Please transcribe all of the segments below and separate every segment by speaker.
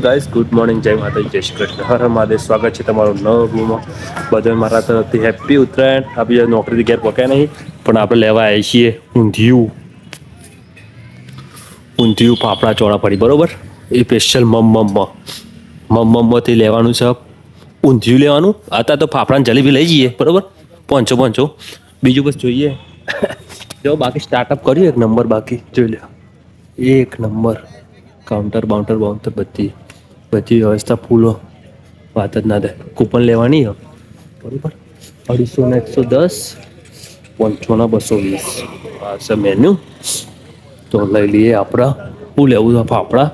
Speaker 1: Guys good morning જય માતા જય શ્રી કૃષ્ણ હર હર મહાદેવ સ્વાગત છે તમારું નવ રૂમમાં બધા મારા તરફથી હેપી ઉત્તરાયણ. આપણે નોકરીથી ઘેર પહોંચ્યા નહીં, પણ આપણે લેવા આવીએ છીએ ઊંધિયું. ઊંધિયું ફાફડા પડી, બરોબર? એ સ્પેશિયલ મમ મમ. મમ મમથી લેવાનું છે ઊંધિયું લેવાનું. અત્યારે તો ફાફડાની જલેબી લઈ જઈએ, બરોબર? પહોંચો પહોંચો બીજું બસ જોઈએ. જો બાકી સ્ટાર્ટઅપ કર્યું એક નંબર બાકી, જોઈ લો એક નંબર. કાઉન્ટર બાઉન્ટર બાઉન્ટર બધી. બધી વ્યવસ્થા ફૂલો વાત જ ના થાય. કૂપન લેવાની બરાબર. અઢીસો ને એકસો દસ. પંચોના બસો વીસ. આ છે મેન્યુ તો લઈ લઈએ આપણા. શું લેવું છે ફાફડા?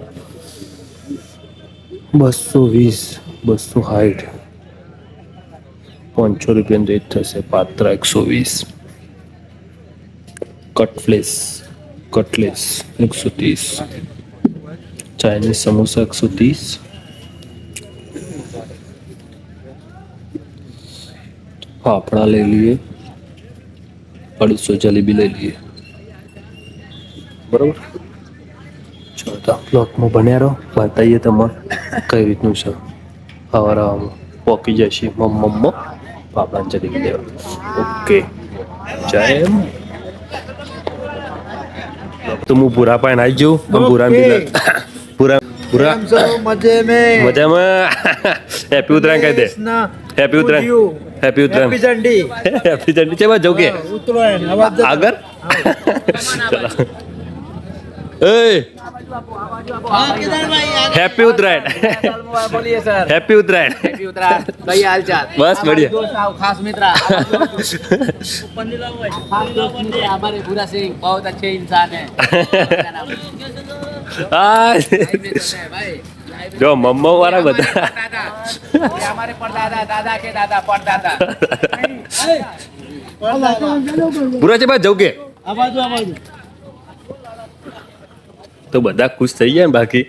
Speaker 1: બસો વીસ. બસો સાઠ પાંચસો રૂપિયાનું રેટ થશે. પાત્ર એકસો વીસ. કટફ્લેસ કટલેસ એકસો ત્રીસ. ચાઇનીઝ સમોસા એકસો ત્રીસ. ફાફડા લઈ લઈએ અઢીસો જલેબી લઈ લઈએ. બરોબર? ચલો તો બ્લોકમાં બન્યા રહો બતાવીએ તમારે કઈ રીતનું છે. સવારે પોકી જશે મમ મમ ફાફડા જલેબી લેવા ઓકે. જય એમ તો હું ભૂરા પાણી આવી જઉં પણ પૂરા બી ભૂરા ભૂરા.
Speaker 2: કેમ છો? મજે મેં
Speaker 1: મજામાં. હેપી ઉત્તરાયણ કહી દે.
Speaker 2: Happy Uttarayan. Happy
Speaker 1: Uttarayan happy
Speaker 2: झंडी हैप्पी
Speaker 1: झंडी चलो
Speaker 2: जाओ के उत्तरायण अगर
Speaker 1: चलो। ए!
Speaker 2: हैप्पी उत्तरायण हैप्पी उत्तरायण बस बढ़िया। खास मित्र। हमारे भूरा सिंह। बहुत अच्छे इंसान है।
Speaker 1: જો મમ્મો વાળા બધા.
Speaker 2: અમારે પડદાદા દાદા કે દાદા
Speaker 1: પડદાદા બુરાજી બા જવું કે? તો બધા ખુશ થઈ ગયા બાકી?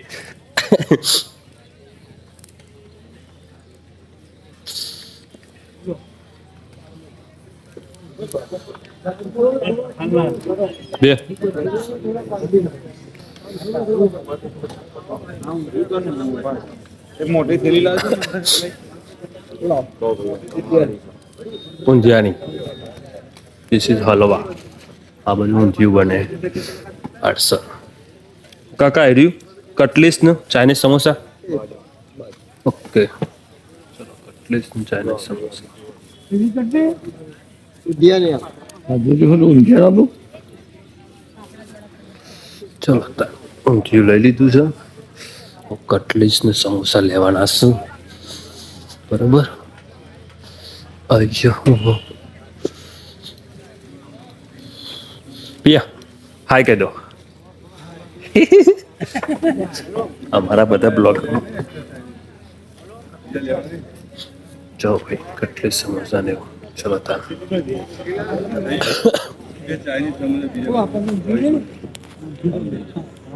Speaker 1: બે.
Speaker 3: મોટી થેલી
Speaker 1: ઊંધિયાની. This is halwa. આ બધું ઊંધિયું બને. આઠસો કાકા એ કટલીસનું ચાઇનીઝ સમોસા? ઓકે ચલો કટલીસનું ચાઇનીઝ સમોસા. ચલો તા. ઊંધિયું લઈ લીધું છે. હું કટલીસ ને સમોસા લેવાના છું. બરોબર? અయ్యో પિયા, હાય કહી દો. અમારા બધા બ્લોગ. જો ભાઈ કેટલી સમોસા ને. ચલો તાર.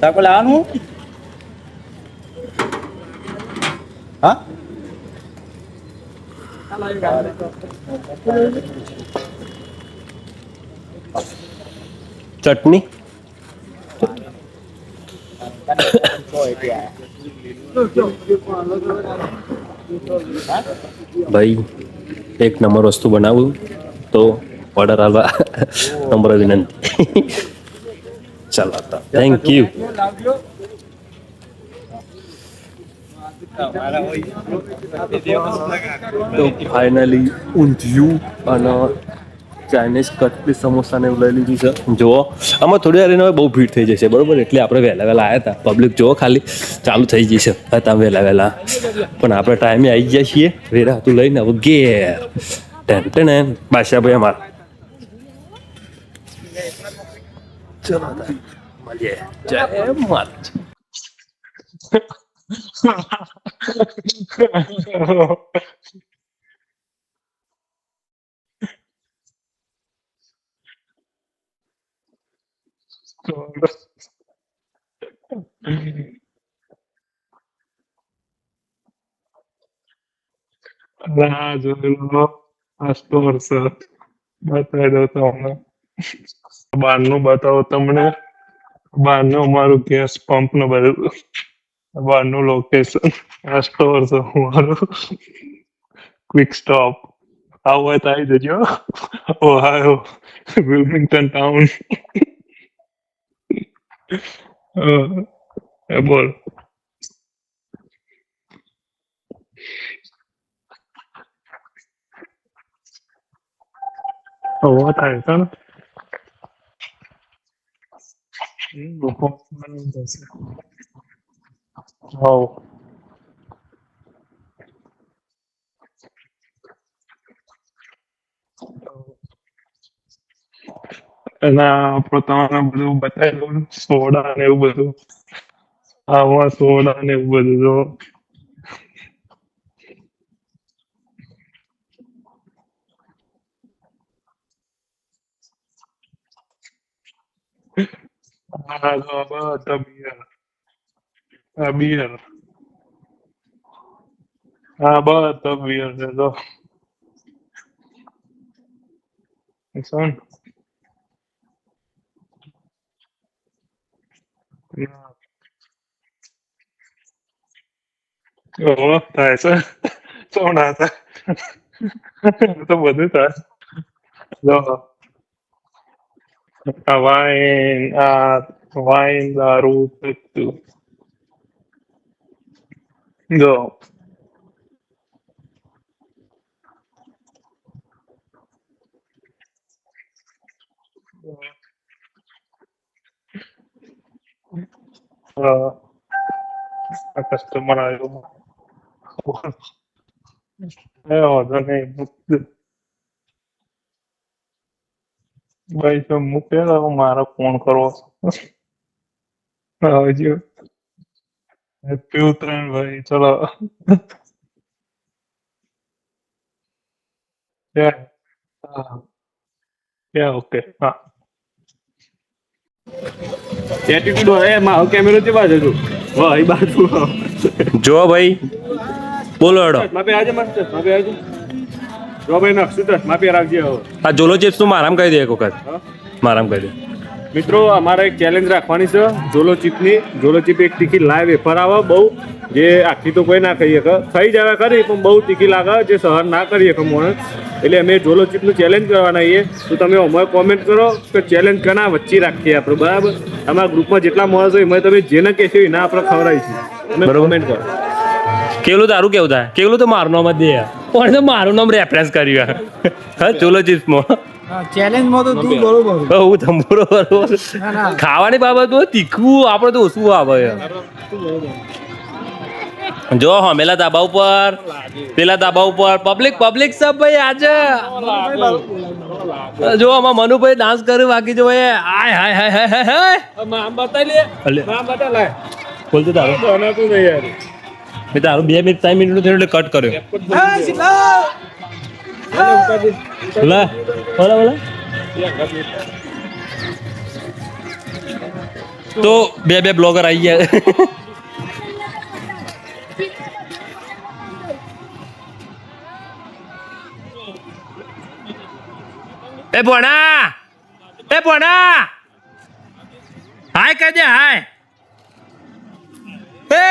Speaker 3: તાકો લાવવાનું? હા?
Speaker 1: ચટણી? ભાઈ એક નંબર વસ્તુ બનાવું તો ઓર્ડર આવવા નંબર વિનંતી ચાલો થેન્ક યુ તો ફાઇનલી ઊંધિયું અને ચાઇનીઝ કટલી સમોસા ને એવું લઈ લીધું છે જુઓ આમાં થોડી વાર એને બહુ ભીડ થઈ જશે બરોબર એટલે આપણે વહેલા વહેલા આવ્યા હતા પબ્લિક જુઓ ખાલી ચાલુ થઈ જશે હતા વહેલા વહેલા પણ આપણે ટાઈમે આવી ગયા છીએ વેરા હતું લઈને હવે ઘેર ટેન ટેન બાદશાહભાઈ અમારા ચલો તાર. મળીએ જય માતાજી
Speaker 4: ના જોયેલો આ સ્ટોર છે બતાવી નું બતાવો તમને. બહારનું અમારું ગેસ પંપનું બધું. બહારનું લોકેશન આ સ્ટોર છે અમારું. ક્વિક સ્ટોપ આવું હોય તો આવી જજો. ઓહાયો વિલ્મિંગ્ટન ટાઉન બોલ. Oh, થાય છે ને? હઉ. એના પોતાના બધું બતાવેલું સોડા ને એવું બધું આવા સોડા ને એવું બધું જો હા જો બધા બિયર આ બિયર હા બધા બિયર છે જો સોન ઓહ થાય છે સોના થાય તો બધું થાય Hawaiian, uh, Hawaiian la Rupetu. Go. Uh, a customer I owe. I owe the name. ભાઈ તો મૂકે તો મારો ફોન કરવો. આવજો હેપી ઉત્તરાયણ ભાઈ ચલો. ઓકે હા.
Speaker 3: એટીટ્યુડ હોય એમાં કેમેરો તે બાજુ હતું વાહ એ બાજુ
Speaker 1: જો ભાઈ બોલો હેડો.
Speaker 3: માપે આજે મસ્ત માપે આજે. જો ભાઈ નકશું તો માપે રાખજે
Speaker 1: આ જોલો ચિપ્સનું મારામ કહી દે એક વખત? મારામ કહી દે.
Speaker 3: મિત્રો અમારે એક ચેલેન્જ રાખવાની છે. જોલો ચિપની જોલો ચિપ એક તીખી લાઈવ વેફર આવે બહુ. જે આખી તો કોઈ ના ખાઈ શકે. થઈ જવા ખરી પણ બહુ તીખી લાગે જે સહન ના કરી શકે માણસ એટલે અમે જોલો ચીપનું ચેલેન્જ કરવાના છીએ. તો તમે અમારે કોમેન્ટ કરો કે ચેલેન્જ ઘણા વચ્ચે રાખીએ આપણે બરાબર? અમારા ગ્રુપમાં જેટલા માણસ હોય એમાં તમે જેને કહેશો એના આપણે ખવડાવીશું. તમે
Speaker 1: બરોબર.
Speaker 3: કોમેન્ટ કરો.
Speaker 1: કેવલું તારું કેવું થાય? કેવલું તો મારનો મત દે દે પણ તો મારું નામ રેફરન્સ કર્યું હા માં
Speaker 5: તો તું બરોબર.
Speaker 1: બરોબર ખાવાની બાબત તીખું આપણે તો ઓછું આવે જો હમેલા ધાબા ઉપર પેલા ધાબા ઉપર. પબ્લિક પબ્લિક સબ ભાઈ આજે. જો આમાં મનુભાઈ ડાન્સ કર્યું બાકી જો ભાઈ. હાય હાય હાય હાય હાય.
Speaker 3: બતાવી લે.
Speaker 1: બોલતો તારો.
Speaker 3: બનાતું નહીં યાર.
Speaker 1: મેં તારું બે મિનિટ, ત્રણ મિનિટનું થયું એટલે કટ કર્યો. તો બે બે બ્લોગર આવી ગયા. એ ભણા એ ભણા. હાય, કહી દે, હાય. એ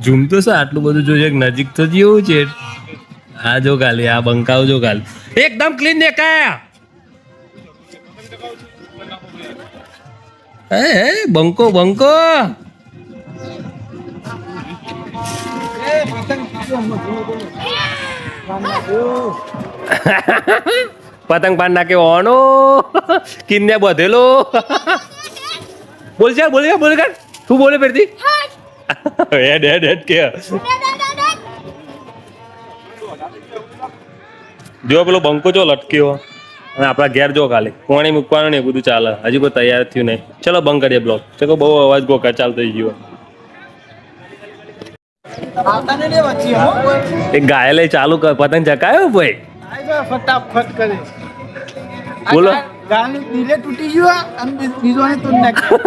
Speaker 1: ઝૂમ તો છે આટલું બધું જોઈએ નજીક તો જેવું છે આ જો ખાલી આ બંકાવ જો ખાલી એકદમ ક્લીન દેખાયા હે બંકો બંકો પતંગ પાન નાખે ઓનો કિન્ને બધેલો બોલ છે બોલ બોલ કર તું બોલે ફેરથી હેડ હેડ હેડ કે જો પેલો બંકો જો લટક્યો. અને આપણા ઘેર જો ખાલી. કોણી મૂકવાનું ને એ બધું ચાલે. હજી કોઈ તૈયાર થયું નહીં. ચલો બંધ કરીએ બ્લોક ચલો બહુ અવાજ ગોકા ચાલ થઈ ગયો.
Speaker 5: નહીં.
Speaker 1: એક ગાય લઈ ચાલુ કર. પતંગ ચકાયો ભાઈ?
Speaker 5: ફટાફટ કરે.
Speaker 1: બોલો.
Speaker 5: આ ગા- દિલે તૂટી ગયું અને બીજો તોડી નાખ્યું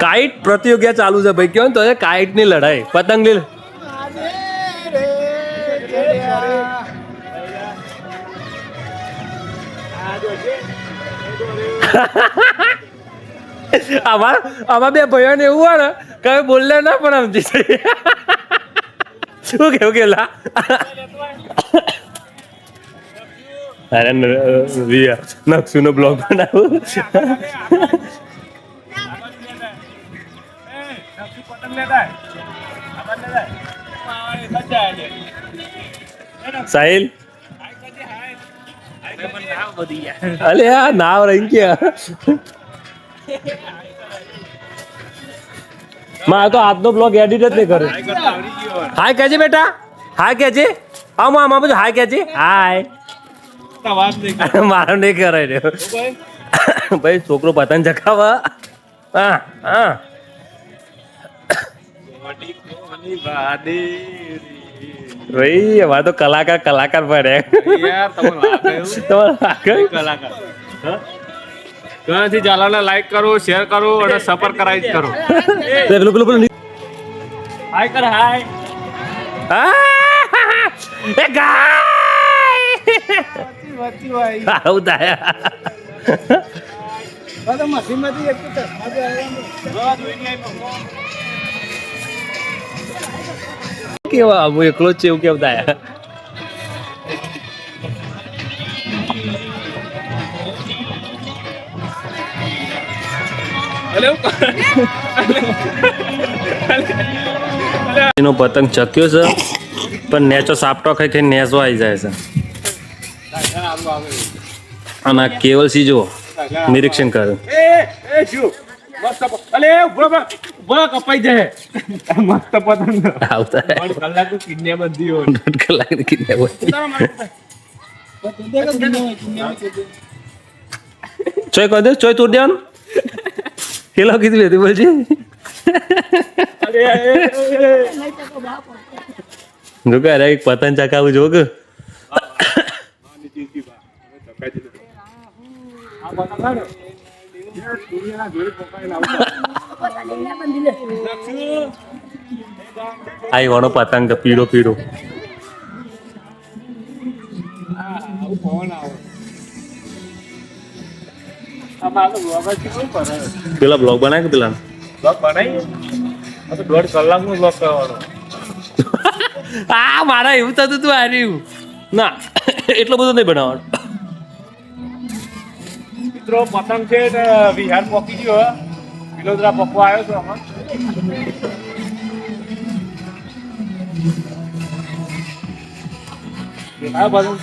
Speaker 1: કાઇટ પ્રતિયોગિતા ચાલુ છે ભાઈ. કયો ને તો કાઈટની લડાઈ. પતંગની આમાં આમાં બે ભાઈઓને એવું હોય ને, કઈ બોલે ના પણ સમજી. શું કેવું કેલા? અરે ન- રિયા નકશુ નો બ્લોગ બનાવું. સાહિલ? અલે આ નાવ રહી ગયા માં તો આજનો બ્લોગ એડિટ જ નહીં કર્યો હાય કહેજે બેટા? હાય કહેજે આમાં આમાં બધું હાય કહેજે હાય મારો નહીં કરાય રહ્યો. ભાઈ? છોકરો પતંગ ચકાવા હા હા. ભાઈ અમારે તો કલાકાર કલાકાર ભરે લાગે?
Speaker 3: ઘણાથી ચાલાને લાઈક કરો શેર કરો અને સફર કરાવી કરો
Speaker 1: પેલું પેલું પેલું
Speaker 3: હાય કર હાય
Speaker 1: એ ગાય! આવું થાય.
Speaker 5: તો એક તો ચશ્મા.
Speaker 1: કેવા હું એકલો જ છે એવું કેવતા થાય એનો પતંગ ચક્યો છે પણ નેચો સાપટો ખાઈ ખાઈ નેચો આવી જાય છે. અને આ કેવલસી જુઓ નિરીક્ષણ કરે.
Speaker 3: એ એ શું મસ્ત પ- અલે ઊભો ઊભો ઊભો કપાઈ જાય મસ્ત પતંગ. કલાક
Speaker 1: દોઢ. ચોય કહી દે ચોય તોડ દેવાનું. કેલો કીધું હતી બોલજી.
Speaker 3: અરે એ, એ, એ, એ.
Speaker 1: જો કે અરે એક પતંગ ચકાવું જો કે.
Speaker 3: આ પતંગ આવે ને, એ સૂર્યના જોડે પકડીને આવતો.
Speaker 1: આઈ વણો પતંગ પીળો પીળો
Speaker 3: આ?
Speaker 1: પેલા બ્લોગ બનાય કે પેલા
Speaker 3: બ્લોગ બનાવીએ? આ તો દોઢ કલાકનો vlog કરવાનો.
Speaker 1: આ મારા એવું થતું તું હાર્યું ના એટલો બધો નહીં બનાવવાનો
Speaker 3: મિત્રો, પતંગ છે ને વિહાર પોકી ગયો, હે. વિલોદરા પકવા આવ્યો છો આમાં. આ બધું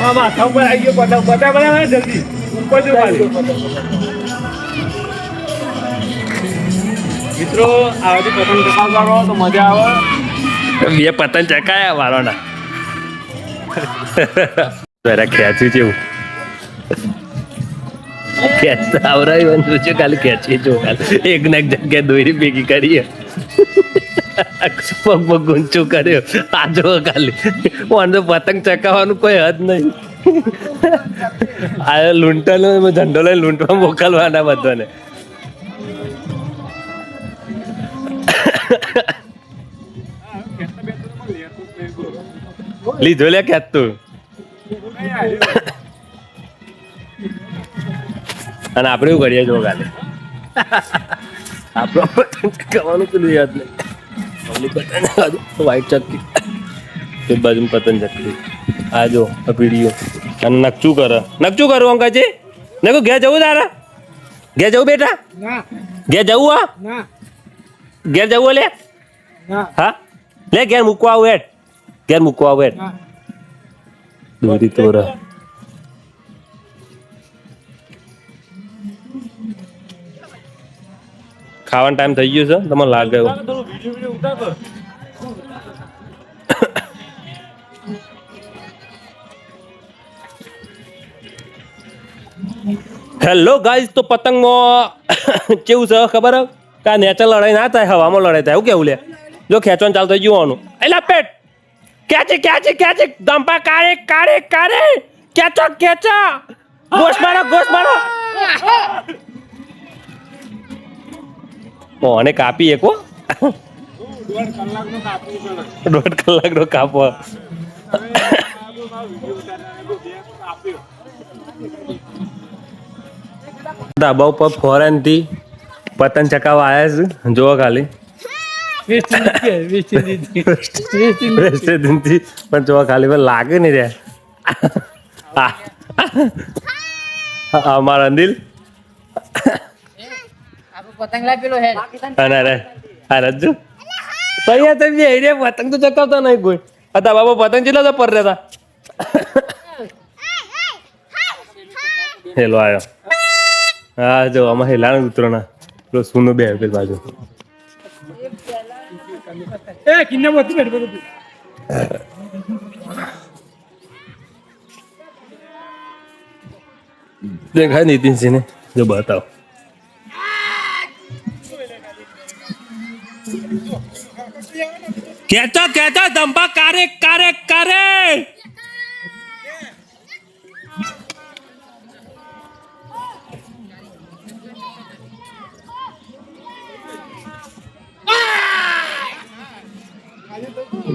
Speaker 3: મામા ઉપર આવી ગયો, પતંગ. પતંગ બનાવે જલ્દી. ઉપર જો ખાલી આ આવાથી પતંગ ચકાવવાનો તો મજા આવે.
Speaker 1: બે પતંગ ચકાયા મારોના જરા ખેંચ્યું છે. એવું એક ને એક જગ્યાએ દોરી ભેગી કરીએ. પગ પગ ગુંચું તો પતંગ ચકાવવાનું કોઈ હદ નહીં. આ લૂંટનો ઝંડો લઈને લૂંટવા મોકલવાના બધાને. લીધો લે ક્યાં તું? અને આપણે એવું કરીએ જો કાલે આપણો પતંગ ચકાવવાનું પેલું યાદ નહીં. ઓલી પતંગ વ્હાઈટ ચક્કી એ બાજુ પતંગ ચક્કી આ જો પીડીઓ અને નકચું કરે. નકચું કરું અંકાજી નકુ ઘેર જવું તારા? ઘેર જવું બેટા? ઘેર જવું આ
Speaker 5: ના.
Speaker 1: ઘેર જવું લે? હા? લે ઘેર મૂકવા આવું હેઠ ઘેર મૂકવા આવું હેઠ દોરી તોરા. ખાવાનો ટાઈમ થઈ ગયો છે. તમને લાગે એવું. હેલો ગાઈઝ તો પતંગમાં કેવું છે ખબર? કે આ નેચર લડાઈ ના થાય, હવામાં લડાઈ થાય, એવું કેવું લે? જો ખેંચવાનું ચાલુ થઈ જવાનું એલા પેટ! ક્યાં છે ક્યાં છે ક્યાં છે દંપા કારે કારે કારે કેચો કેચો ગોશ મારો ગોશ મારો. મોને કાપી એક
Speaker 3: દોઢ કલાકનો
Speaker 1: કાપો. ધાબા ઉપર ફોરેનથી પતંગ ચકાવવા આવ્યા છે. જોવો ખાલી. પણ જોવા ખાલી પણ લાગે નહીં રે. અમાર અંદિલ.
Speaker 2: પતંગ લાવી પેલો હેડ
Speaker 1: અને રે આ રજ્જુ. તૈયાર થઈ જાય રે પતંગ તો ચકાવતા નહીં કોઈ. હતા બાબા પતંગ કેટલા તો પર રહેતા? હેલો આવ્યો હા જો આમાં હેલાણ ઉતરોના પેલો સુનો બે રૂપિયા બાજુ.
Speaker 5: એ કિન્ને મોતી બેઠ બધું
Speaker 1: દેખાય નીતિનસિંહ ને જો બતાવો. કેતો કેતો દંભા કારે કારે કારે.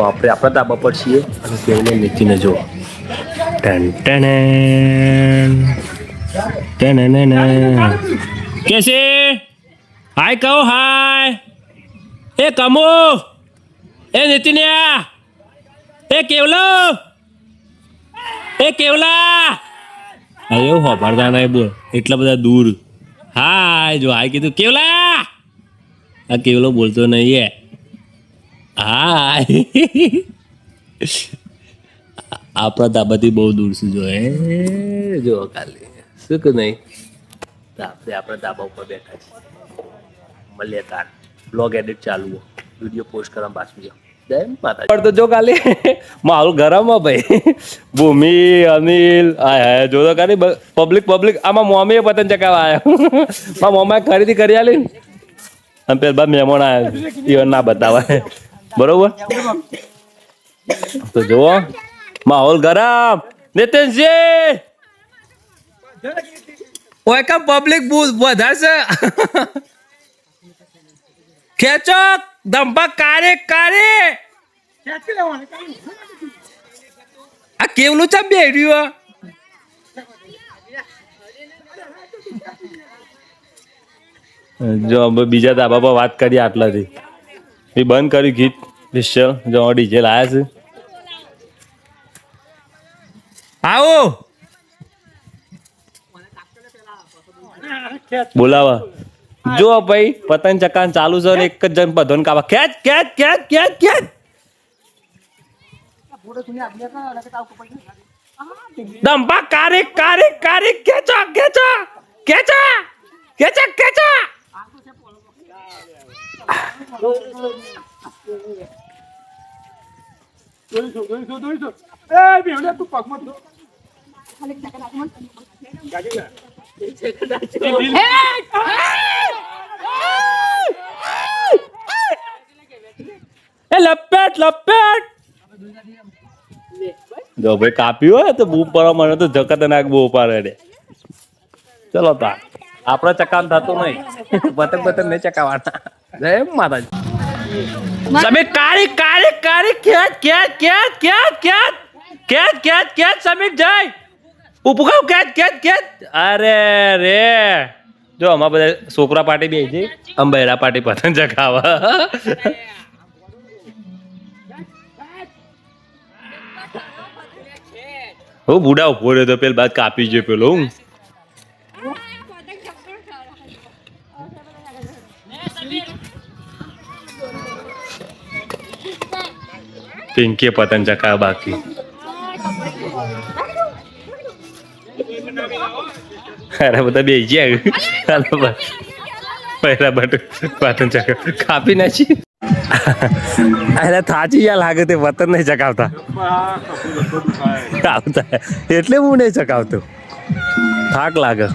Speaker 5: તો
Speaker 1: આપણે આપણા ધાબા પર છીએ. અને તેમને નીચીને જો ટન ટન ટન કેસે? હાય કહો, હાય. એ કમો, એ નીતિન્યા એ કેવલો? એ કેવલા? અરે એવું હોભાડતા નહીં બોલ. એટલા બધા દૂર. હાય, જો હાય કીધું. કેવલા? આ કેવલો બોલતો નહીં એ હાય આપણા ધાબાથી બહુ દૂર છે, જો એ જો કાલે શું કે નહીં? આપણે આપણા ધાબા ઉપર બેઠા છે. મળીએ તાર બ્લોગ એડિટ ચાલુ વીડિયો પોસ્ટ કરવા પાછું જો માતા તો જો કાલે મારું ગરમ હો ભાઈ. ભૂમિ, અનિલ હાય, જો તો ખાલી પબ્લિક પબ્લિક આમાં મોમીએ પતંગ ચકાવા આવ્યો મારા મોમાએ ખરીદી કરી આલી અને પેલા મહેમાન આવ્યા ઈવન ના બતાવાય. બરોબર? તો જુઓ માહોલ ગરમ. નીતિનજી! ઓય કામ પબ્લિક બહુ વધારે છે ખેંચો દંભા કારે કારે. આ કેવલું ચા બેડ્યું જો અમે બીજા ધાબા પર વાત કરીએ આટલાથી. એ બંધ કર્યું ગીત. વિશ્વ જો ડીજે લાયા છે. આવો. બોલાવા. જો ભાઈ પતંગ ચકાન ચાલુ છે ને એક જ જણ બધોને કાવા ખેંચ ખેંચ ખેંચ ખેંચ ખેંચ. દંપા કારે કારે કારે ખેંચો ખેંચો ખેંચો ખેંચો ખેંચો.
Speaker 5: દોરીશું દોરીશું દોરીશું એ બેવડે તું પગમાં તો
Speaker 1: એ લપેટ લપેટ જો ભાઈ કાપ્યું હોય તો બૂમ પડવા મને તો જકત નાક બહુ પાડે રે ચલો તા આપણે ચકામ થતું નહીં. પતંગ પતંગ નહીં ચકાવાના. જય માતાજી. તમે કાળી કાળી કાળી ક્યાં ક્યાં ક્યાં ક્યાં ક્યાં ક્યાં ક્યાં ક્યાં સમીર જય. ઉપકાવ ક્યાં કેત ક્યાં અરે રે. જો અમારા બધા છોકરા પાર્ટી બે છે. અંબેરા પાર્ટી પતંગ ચકાવા હું બુડા ઊભો રહ્યો તો પેલ બાદ કાપી ગયો પેલો હું. પિંકી પતંગ ચકા બાકી અરે બધા બે ગયા પહેલા બટ પતંગ ચકા કાપી નાખી અરે થાચી યા લાગે તે વતન નહીં ચકાવતા આવતા એટલે હું નહીં ચકાવતો થાક લાગે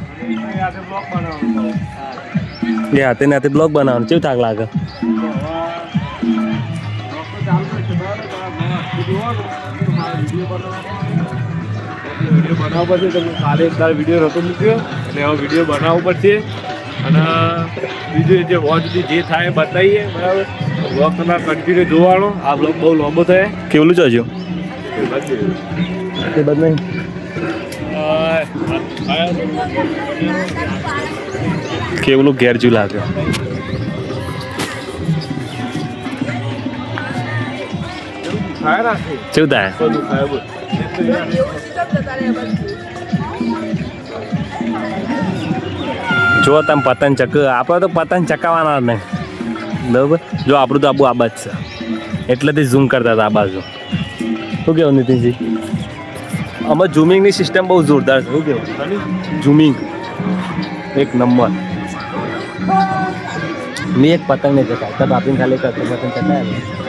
Speaker 1: એ હાથે નાતે બ્લોક બનાવવાનું કેવું થાક લાગે
Speaker 3: વીડિયો બનાવવા પડશે તમે કાલે એક તાર વીડિયો નહોતો મૂક્યો એટલે હવે વીડિયો બનાવવો પડશે અને બીજું જે વોચ જે થાય બતાવીએ બરાબર બ્લોગ તમે કન્ટિન્યુ જોવાનો આ બ્લોગ બહુ લાંબો થાય
Speaker 1: કેવલું જજો એ બધ નહીં કેવલું ગેરજુ લાગે? કેવું થાય? જો તમે પતંગ ચક આપણે તો પતંગ ચકાવવાના નહીં. બરાબર? જો આપણું તો આબુ આબાજ છે. એટલેથી ઝૂમ કરતા હતા આ બાજુ. શું કેવું નીતિનજી? આમાં ઝૂમિંગની સિસ્ટમ બહુ જોરદાર છે. શું કેવું? ઝૂમિંગ એક નંબર. મેં એક પતંગને ચકાય તબ આપીને ખાલી પતંગ ચકાય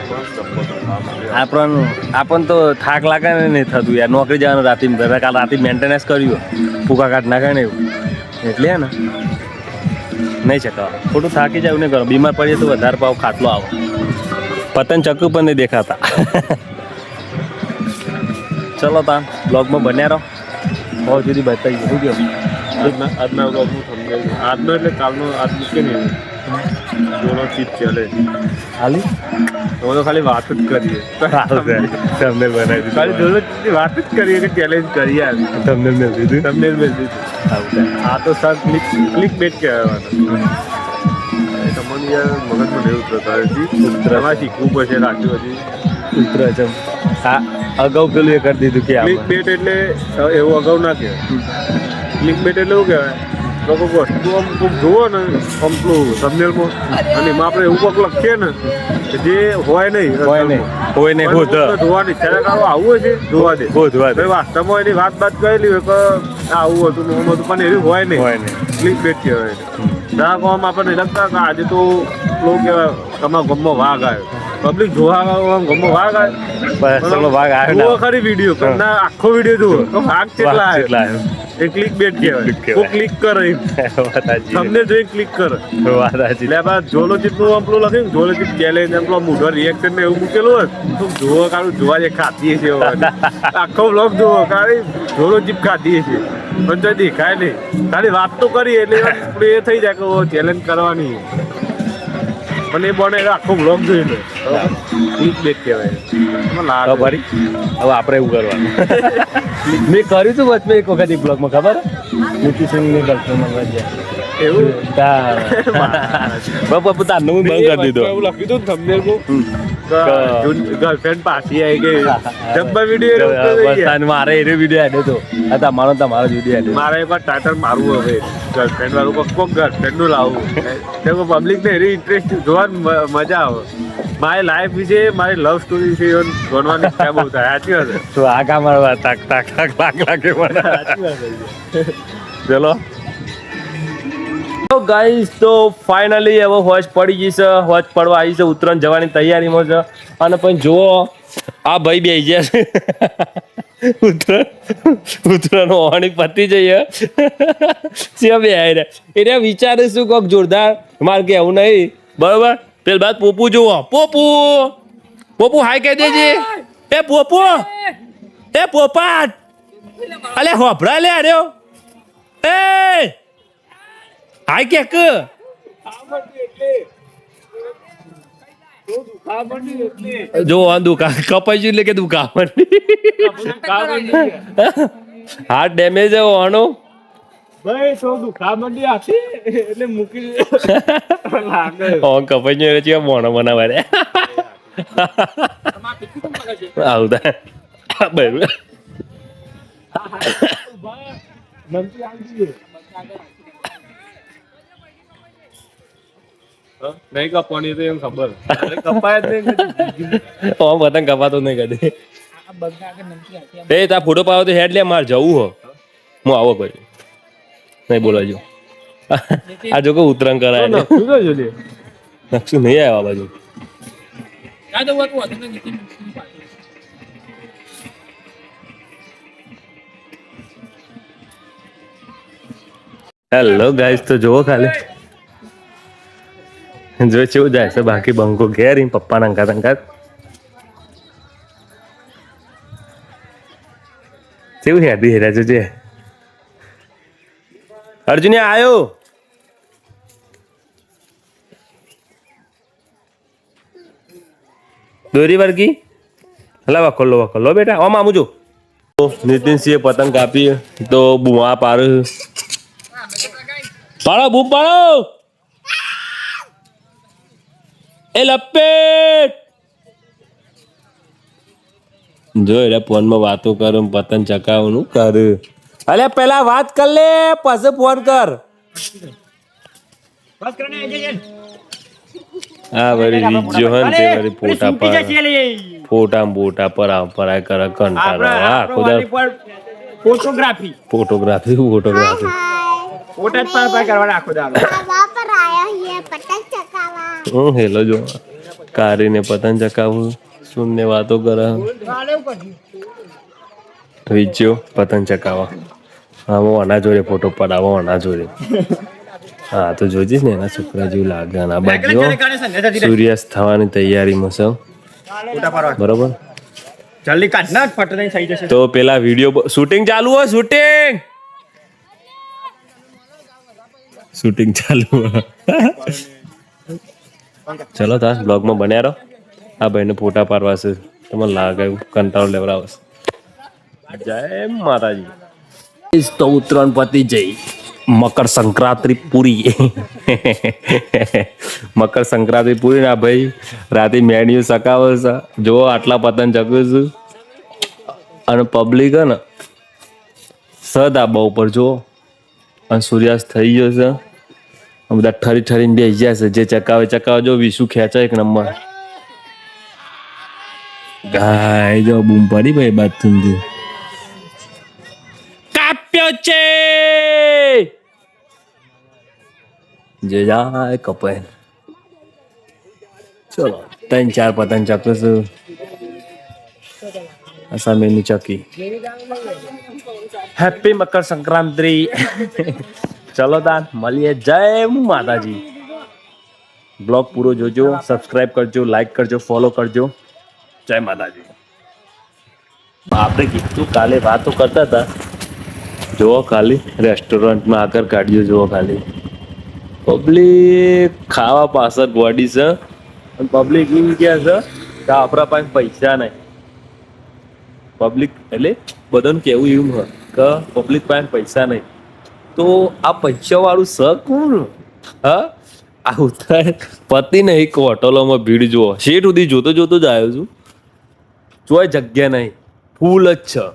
Speaker 1: આપણ આપણ તો થાક લાગે ને નહીં થતું યાર. નોકરી જવાનું રાતે કાલ રાતે મેન્ટેનન્સ કર્યું. ફૂકા કાઢ નાખે ને એવું. એટલે ને. નહીં ચકાવ ખોટું થાકી જાય ને નહીં કરો બીમાર પડીએ તો વધારે પાવ ખાટલો આવો. પતંગ ચક્કુ પણ નહીં દેખાતા. ચલો તા બ્લોગમાં બન્યા રહો. બહુ જુદી બતાવી શું
Speaker 3: આજના આજના બ્લોગનું સમજાય આજનો એટલે કાલનો આજ મૂકે ને ચીપ ચાલે ખાલી તો ખાલી વાત જ કરીએ
Speaker 1: તમને બનાવી
Speaker 3: ખાલી જોનો વાત જ કરીએ કે ચેલેન્જ કરીએ
Speaker 1: તમને મેં દીધું
Speaker 3: તમને મેં દીધું આ તો સર ક્લિક ક્લિક બેટ કહેવાય તમને યાર મગજમાં એવું પ્રકાર છે શીખવું પડશે રાખ્યું હજી
Speaker 1: ઉતરે છે હા અગાઉ પેલું એ કરી દીધું કે
Speaker 3: ક્લિક બેટ એટલે એવું અગાઉ ના કહેવાય ક્લિક બેટ એટલે એવું કહેવાય? લોકો વસ્તુ આમ ખૂબ જુઓ ને આમ પેલું thumbnailમાં. અને એમાં આપણે એવું કોઈક લખીએ ને કે જે હોય નહીં
Speaker 1: હોય નહીં હોય નહીં
Speaker 3: જોવાની ઈચ્છા થાય આવું આવું હશે જોવા દે.
Speaker 1: હોત વાત.
Speaker 3: દે વાસ્તવમાં એની વાત બાત કરેલી હોય કે આ આવું હતું ને આમ હતું પણ એવી હોય નહીં.
Speaker 1: હોય નહીં.
Speaker 3: ક્લિક બેટ કહેવાય દાદા આપણને લગતા કે આજે તો લોકો કહેવાય તમારા ગામમાં વાઘ આવ્યો. પબ્લિક જોવા આમ ગામમાં વાઘ
Speaker 1: ભાગ આવ્યો
Speaker 3: જુઓ ખરી વીડિયો પણ ના આખો વીડિયો જુઓ. ભાગ કેટલા આવ્યો એ ક્લિક બેટ કહેવાય. ક્લિક કરે તમને જોઈ ક્લિક કરે.
Speaker 1: વાત સાચી
Speaker 3: લે બા જોલો જેટલું આપણું લખ્યું જોલો ચીપ ચેલેન્જ એમ પેલો મૂઢો રિએક્શન ને એવું મૂકેલું હોય તો જોવો કાળું જોવા જે ખાતી છે આખો બ્લોગ જોવો કાળી જોલો ચીપ ખાતી છે પણ તો દેખાય નહીં. ખાલી વાત તો કરી એટલે એ થઈ જાય કે ચેલેન્જ કરવાની. એ બને આખો બ્લોગ જોઈ લે. ક્લિક બેટ કહેવાય.
Speaker 1: ખબર હવે આપણે એવું કરવાનું. મેં કર્યું હતું વચમાં એક વખત એક બ્લોગમાં ખબર? સિંહની ગર્લફ્રેન્ડમાં ગયા.
Speaker 3: એવું?
Speaker 1: તારનું હું બંધ કરી દીધો.
Speaker 3: એવું લખ્યું હતું માં.
Speaker 1: કે-
Speaker 3: ગર્લફ્રેન્ડ પાછી આવી ગઈ. જબ્બા વીડિયો
Speaker 1: બસ મારે એ વીડિયો આડ્યો તો આ તમારો તમારો વીડિયો આડ્યો
Speaker 3: મારે એકવાર ટાટર મારવું હવે. ગર્લફ્રેન્ડ વાળું કોક કોક ગર્લફ્રેન્ડનું લાવવું તો પબ્લિક ને એની ઇન્ટરેસ્ટ જોવાની મજા આવે. મારી લાઈફ વિશે મારી લવ સ્ટોરી છે એ જાણવાની ઈચ્છા બહુ થાય. સાચી વાત
Speaker 1: તો આ કામ મારવા તાક તાક તાક લાગ લાગે મને ચલો. તો ગાઈસ તો ફાઇનલી હવે હોજ પડી ગઈ છે. હોજ પડવા આવી છે. ઉત્તરાયણ જવાની તૈયારીમાં છે. અને પણ જુઓ, આ ભાઈ બે ગયા છે. ઉત્તરાયણ પતી જઈએ વિચારે શું કોક જોરદાર મારે કે એવું નહીં. બરોબર? પેલ બાદ પોપુ જુઓ. પોપુ! પોપુ હાય કહી દેજે. એ પોપુ! એ પોપાટ! અલે હોભરા લે, આર્યો. એ! હાય કે ક? જો આ કપાઈ એટલે કે દુકા હાર્ટ ડેમેજ છે ઓનો.
Speaker 3: ભાઈ તો દુખા મંડી હતી એટલે મૂકી લાગે.
Speaker 1: ઓન કપાઈ ગયું છે મોણો બનાવે રે. આવતા. બરાબર.
Speaker 4: મંતી આવી ગઈ
Speaker 3: હા? નહીં કપવાની તો એમ ખબર. કપાય જ નહીં
Speaker 1: ઓ પતંગ કપાતો નહીં કદી.
Speaker 5: આ બગના આગળ નમતી હતી
Speaker 1: એ તા ફોટો પાડો તો હેડ લે માર જવું હો. હું આવો ભાઈ. નહીં બોલાજો આ જો કે ઉતરંગ કરાય ને.
Speaker 3: નખું તો જોજે.
Speaker 1: નકશું નહીં આવ્યા આ બાજુ
Speaker 5: પાછી.
Speaker 1: હેલો ગાઈસ તો જોવો ખાલી. જો કેવું જાય છે બાકી બંકો ઘેર ઈ પપ્પાના અંકાત અંકાત કેવું હેડી હેર્યા છે જે અર્જુને આયો દોરી વર્ગી હલા વખોલો વખોલો બેટા ઓમ આમું જો તો નીતિનસિંહે પતંગ કાપી તો બુઆ પાર પાડો બૂમ પાડો એ લપેટ! જો એટલે ફોનમાં વાતો કરું પતંગ ચકાવવાનું કર. અલે પેલા વાત કર લે પછી ફોન કર. હા વળી રીજો હન તે વળી ફોટા પર ફોટા બોટા પર આવ પર આ કર કંટાળો. હા ખુદા
Speaker 5: ફોટોગ્રાફી
Speaker 1: ફોટોગ્રાફી ફોટોગ્રાફી
Speaker 5: ફોટા પર પર કરવા રાખો આખો દાડો
Speaker 6: વાપર આયા hier પતંગ ચકાવા
Speaker 1: હું હેલો જો. કારીને પતંગ ચકાવું શૂન્ય વાતો કરે. વિજ્યો પતંગ ચકાવા હા હું આના જોડે ફોટો પડાવો આના જોડે. હા તો જોજીશ ને એના છોકરા જેવું લાગે. આ બાજુ સૂર્યાસ્ત થવાની તૈયારીમાં છે. બરોબર?
Speaker 5: જલ્દી કાઢ. ના ફટ નહીં થઈ જશે.
Speaker 1: તો પેલા વીડિયો શૂટિંગ ચાલુ હોય શૂટિંગ શૂટિંગ ચાલુ. ચલો તાર બ્લોગમાં બન્યા રહો. આ ભાઈને ફોટા પાડવા છે તમને લાગે એવું કંટાળો લેવડાવશે. જય માતાજી. તો ઉત્તરાયણ પતિ જઈ મકર સંક્રાંતિ પૂરી. મકર સંક્રાંતિ પૂરી ના ભાઈ. રાતે મેન્યુ સકાવે છે. જો આટલા પતંગ જગ્યું છું. અને પબ્લિક હે ને સદાબા ઉપર જો અને સૂર્યાસ્ત થઈ ગયો છે. બધા ઠરી ઠરીને બેસી ગયા છે. જે ચકાવે ચકાવે, જો વિશુ ખેંચાય એક નંબર. ગાય, જો બૂમ પડી ભાઈ બાથરૂમથી. કાપ્યો છે. જે જાય કપાય. ચલો, ત્રણ, ચાર પતંગ ચકશું અસામીની ચકી. હેપી મકર સંક્રાંતિ ચલો તાન, મળીએ. જય માતાજી. બ્લોગ પૂરો જોજો સબસ્ક્રાઇબ કરજો લાઈક કરજો ફોલો કરજો. જય માતાજી. આપણે કીધું કાલે વાતો કરતા હતા. જુઓ ખાલી રેસ્ટોરન્ટમાં આગળ કાઢ્યું જુઓ ખાલી. પબ્લિક ખાવા પાછળ ગોડી છે. પબ્લિક એમ ક્યાં છે? કે આપણા પાસે પૈસા નહીં. પબ્લિક એટલે બધાનું કેવું એવું હોય કે પબ્લિક પાસે પૈસા નહીં. તો આ પૈસા વાળું સ કોણ હા? આ ઉત્તરાયણ પતિ નહીં એક હોટલોમાં ભીડ જુઓ શેઠ સુધી જોતો જોતો જ આવ્યો છું. જોય જગ્યા નહીં. ફૂલ જ છે.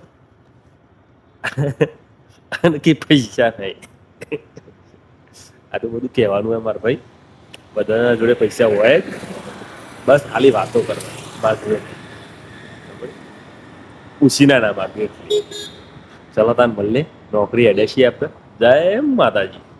Speaker 1: અને પૈસા નહીં. આ તો બધું કહેવાનું હોય મારા ભાઈ. બધાના જોડે પૈસા હોય. બસ ખાલી વાતો કરવા બસ ઉછીના ના માગે. ચલો તાન મળીએ. નોકરી અડેશી આપણે જય માતાજી